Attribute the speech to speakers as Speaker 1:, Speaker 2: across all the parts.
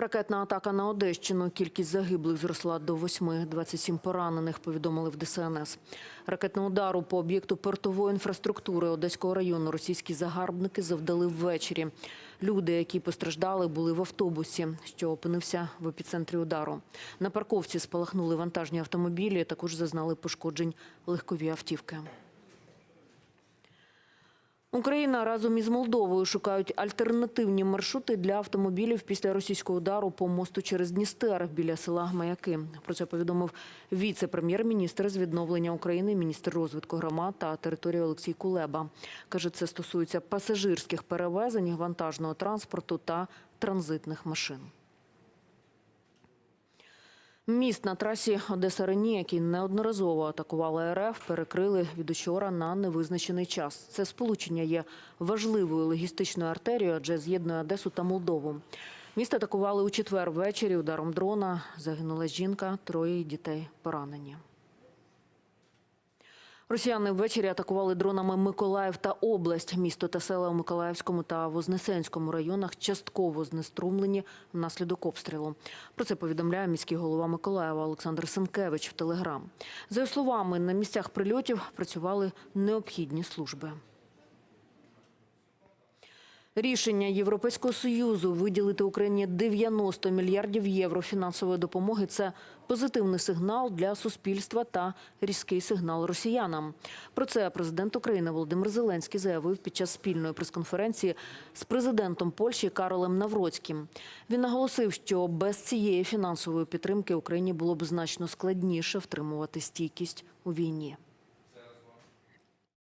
Speaker 1: Ракетна атака на Одещину. Кількість загиблих зросла до восьми. 27 поранених, повідомили в ДСНС. Ракетного удару по об'єкту портової інфраструктури Одеського району російські загарбники завдали ввечері. Люди, які постраждали, були в автобусі, що опинився в епіцентрі удару. На парковці спалахнули вантажні автомобілі. Також зазнали пошкоджень легкові автівки. Україна разом із Молдовою шукають альтернативні маршрути для автомобілів після російського удару по мосту через Дністер біля села Маяки. Про це повідомив віце-прем'єр-міністр з відновлення України, міністр розвитку громад та території Олексій Кулеба. Каже, це стосується пасажирських перевезень, вантажного транспорту та транзитних машин. Міст на трасі Одеса Рені, який неодноразово атакували РФ, перекрили від учора на невизначений час. Це сполучення є важливою логістичною артерією, адже з'єднує Одесу та Молдову. Міст атакували у четвер ввечері ударом дрона. Загинула жінка, троє дітей поранені. Росіяни ввечері атакували дронами Миколаїв та область. Місто та села у Миколаївському та Вознесенському районах частково знеструмлені внаслідок обстрілу. Про це повідомляє міський голова Миколаєва Олександр Сенкевич в Телеграм. За його словами, на місцях прильотів працювали необхідні служби. Рішення Європейського союзу виділити Україні 90 мільярдів євро фінансової допомоги це позитивний сигнал для суспільства та різкий сигнал росіянам. Про це президент України Володимир Зеленський заявив під час спільної прес-конференції з президентом Польщі Каролем Навроцьким. Він наголосив, що без цієї фінансової підтримки Україні було б значно складніше втримувати стійкість у війні.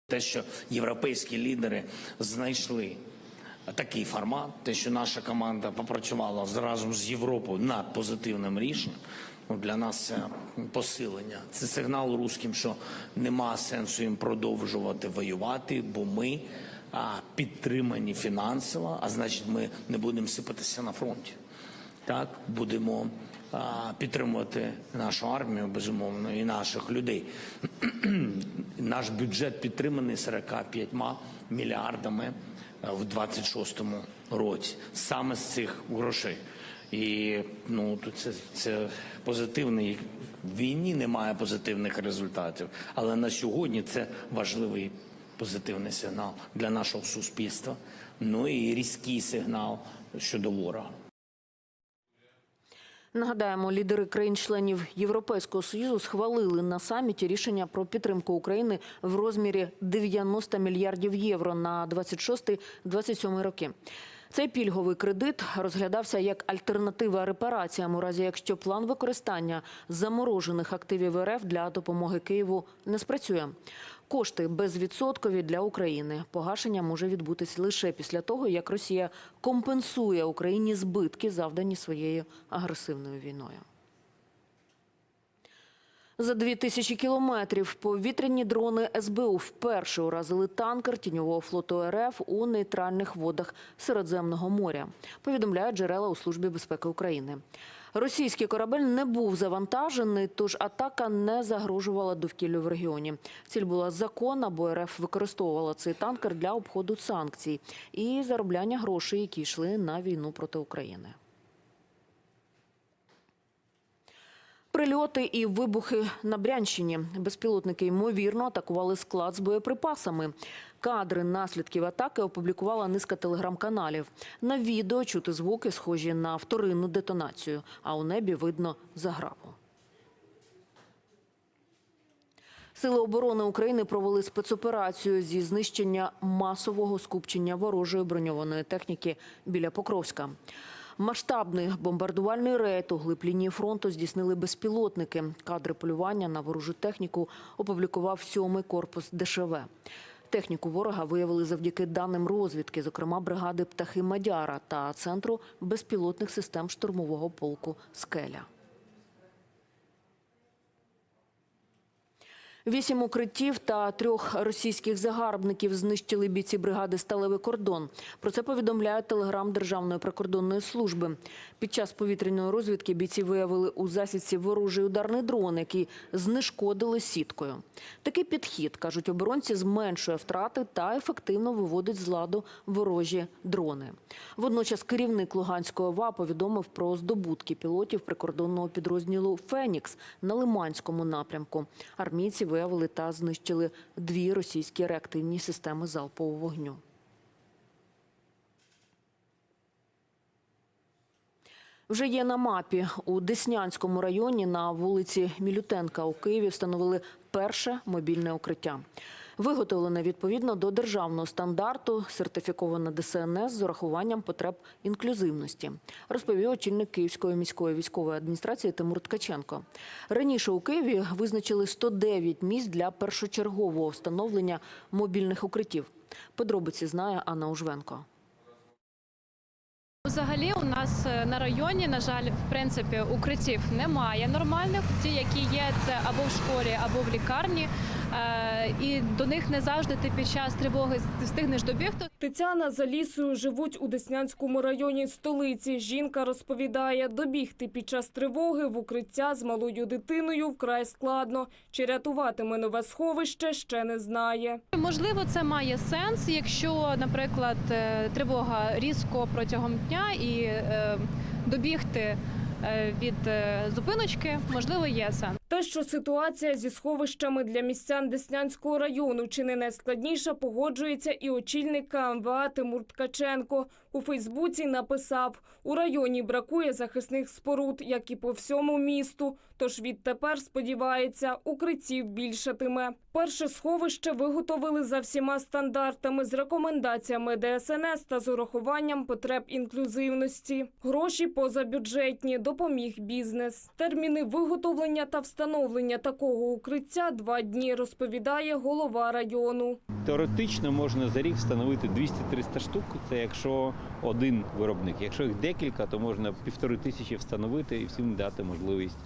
Speaker 2: Те, що європейські лідери знайшли такий формат, те, що наша команда попрацювала разом з Європою над позитивним рішенням. Ну, для нас це посилення. Це сигнал русським, що нема сенсу їм продовжувати воювати, бо ми підтримані фінансово, а значить, ми не будемо сипатися на фронті. Так, будемо підтримувати нашу армію, безумовно, і наших людей. Наш бюджет підтриманий 45 мільярдами е, в 26-му році. Саме з цих грошей. І ну це, це позитивний війні немає позитивних результатів. Але на сьогодні це важливий позитивний сигнал для нашого суспільства. Ну і різкий сигнал щодо ворога.
Speaker 1: Нагадаємо, лідери країн-членів Європейського союзу схвалили на саміті рішення про підтримку України в розмірі 90 мільярдів євро на 26-27 роки. Цей пільговий кредит розглядався як альтернатива репараціям у разі, якщо план використання заморожених активів РФ для допомоги Києву не спрацює. Кошти безвідсоткові для України. Погашення може відбутись лише після того, як Росія компенсує Україні збитки, завдані своєю агресивною війною. За дві тисячі кілометрів повітряні дрони СБУ вперше уразили танкер тіньового флоту РФ у нейтральних водах Середземного моря. Повідомляють джерела у службі безпеки України. Російський корабель не був завантажений, тож атака не загрожувала довкіллю в регіоні. Ціль була законна, бо РФ використовувала цей танкер для обходу санкцій і заробляння грошей, які йшли на війну проти України. Прильоти і вибухи на Брянщині. Безпілотники ймовірно атакували склад з боєприпасами. Кадри наслідків атаки опублікувала низка телеграм-каналів. На відео чути звуки, схожі на вторинну детонацію, а у небі видно заграву. Сили оборони України провели спецоперацію зі знищення масового скупчення ворожої броньованої техніки біля Покровська. Масштабний бомбардувальний рейд у глиб лінії фронту здійснили безпілотники. Кадри полювання на ворожу техніку опублікував сьомий корпус ДШВ. Техніку ворога виявили завдяки даним розвідки, зокрема бригади птахи Мадяра та центру безпілотних систем штурмового полку Скеля. Вісім укриттів та трьох російських загарбників знищили бійці бригади «Сталевий кордон». Про це повідомляє телеграм Державної прикордонної служби. Під час повітряної розвідки бійці виявили у засідці ворожий ударний дрон, який знешкодили сіткою. Такий підхід, кажуть оборонці, зменшує втрати та ефективно виводить з ладу ворожі дрони. Водночас керівник Луганської ОВА повідомив про здобутки пілотів прикордонного підрозділу «Фенікс» на Лиманському напрямку. Армійці виявили та знищили дві російські реактивні системи залпового вогню. Вже є на мапі у Деснянському районі на вулиці Мілютенка у Києві встановили перше мобільне укриття. Виготовлене відповідно до державного стандарту, сертифіковане ДСНС з урахуванням потреб інклюзивності, розповів очільник Київської міської військової адміністрації Тимур Ткаченко. Раніше у Києві визначили 109 місць для першочергового встановлення мобільних укриттів. Подробиці знає Анна Ужвенко.
Speaker 3: Взагалі, у нас е, на районі, на жаль, в принципі, укриттів немає нормальних. Ті, які є, це або в школі, або в лікарні. Е, І до них не завжди ти під час тривоги встигнеш добігти.
Speaker 4: Тетяна за лісою живуть у Деснянському районі столиці. Жінка розповідає, добігти під час тривоги в укриття з малою дитиною вкрай складно. Чи рятуватиме нове сховище, ще не знає.
Speaker 3: Можливо, це має сенс, якщо, наприклад, е, тривога різко протягом дня і е, добігти від зупиночки, можливо, є сенс.
Speaker 4: Те, що ситуація зі сховищами для містян Деснянського району чи не найскладніша, погоджується і очільник КМВА Тимур Ткаченко. У Фейсбуці написав, у районі бракує захисних споруд, як і по всьому місту. Тож відтепер, сподівається, укриттів більшатиме. Перше сховище виготовили за всіма стандартами з рекомендаціями ДСНС та з урахуванням потреб інклюзивності. Гроші позабюджетні, допоміг бізнес. Терміни виготовлення та встановлення такого укриття два дні, розповідає голова району.
Speaker 5: Теоретично можна за рік встановити 200-300 штук. Це якщо один виробник. Якщо їх декілька, то можна півтори тисячі встановити і всім дати можливість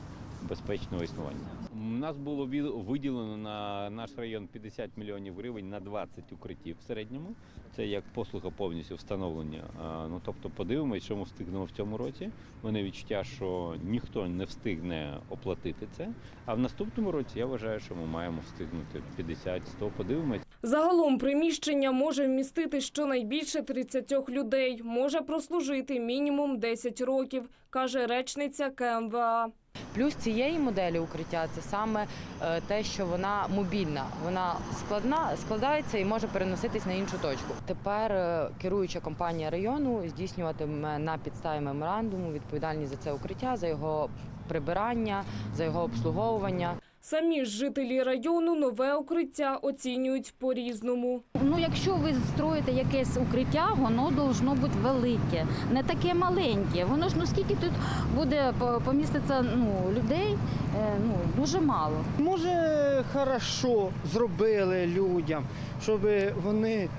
Speaker 5: безпечного існування. Нас було виділено на наш район 50 мільйонів гривень на 20 укриттів в середньому. Це як послуга повністю встановлення. Ну тобто подивимось, що ми встигнемо в цьому році. Мене відчуття, що ніхто не встигне оплатити це. А в наступному році я вважаю, що ми маємо встигнути 50-100. Подивимось.
Speaker 4: Загалом приміщення може вмістити щонайбільше 30 людей. Може прослужити мінімум 10 років, каже речниця КМВА.
Speaker 6: Плюс цієї моделі укриття це саме е, те, що вона мобільна, вона складна, складається і може переноситись на іншу точку. Тепер е, керуюча компанія району здійснюватиме на підставі меморандуму відповідальність за це укриття, за його прибирання, за його обслуговування.
Speaker 4: Самі ж жителі району нове укриття оцінюють по-різному.
Speaker 7: Ну, якщо ви строїте якесь укриття, воно должно бути велике, не таке маленьке. Воно ж ну скільки тут буде поміститься ну, людей, е, ну дуже мало.
Speaker 8: Може, хорошо зробили людям, щоб вони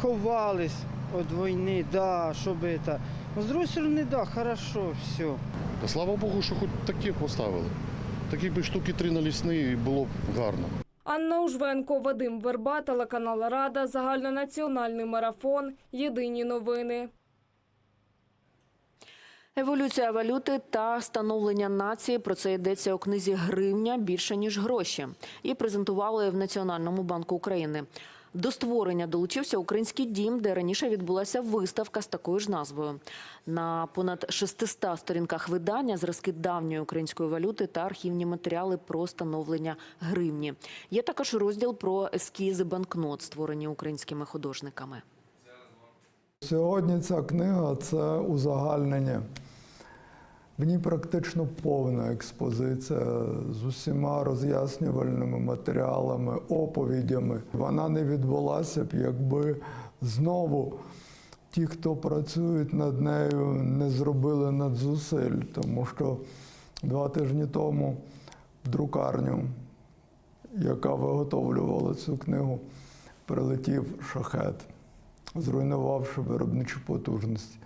Speaker 8: ховались від війни, да, щоб це. З другої сторони, да, хорошо, все.
Speaker 9: Слава Богу, що хоч такі поставили. Такі би штуки три на лісний і було б гарно.
Speaker 4: Анна Ужвенко, Вадим Верба, телеканал Рада, загальнонаціональний марафон. Єдині новини.
Speaker 1: Еволюція валюти та становлення нації про це йдеться у книзі Гривня більше ніж гроші. І презентували в Національному банку України. До створення долучився український дім, де раніше відбулася виставка з такою ж назвою. На понад 600 сторінках видання зразки давньої української валюти та архівні матеріали про становлення гривні. Є також розділ про ескізи банкнот, створені українськими художниками.
Speaker 10: Сьогодні ця книга це узагальнення. В ній практично повна експозиція з усіма роз'яснювальними матеріалами, оповідями. Вона не відбулася б, якби знову ті, хто працюють над нею, не зробили надзусиль, тому що два тижні тому друкарню, яка виготовлювала цю книгу, прилетів шахет зруйнувавши виробничі потужності.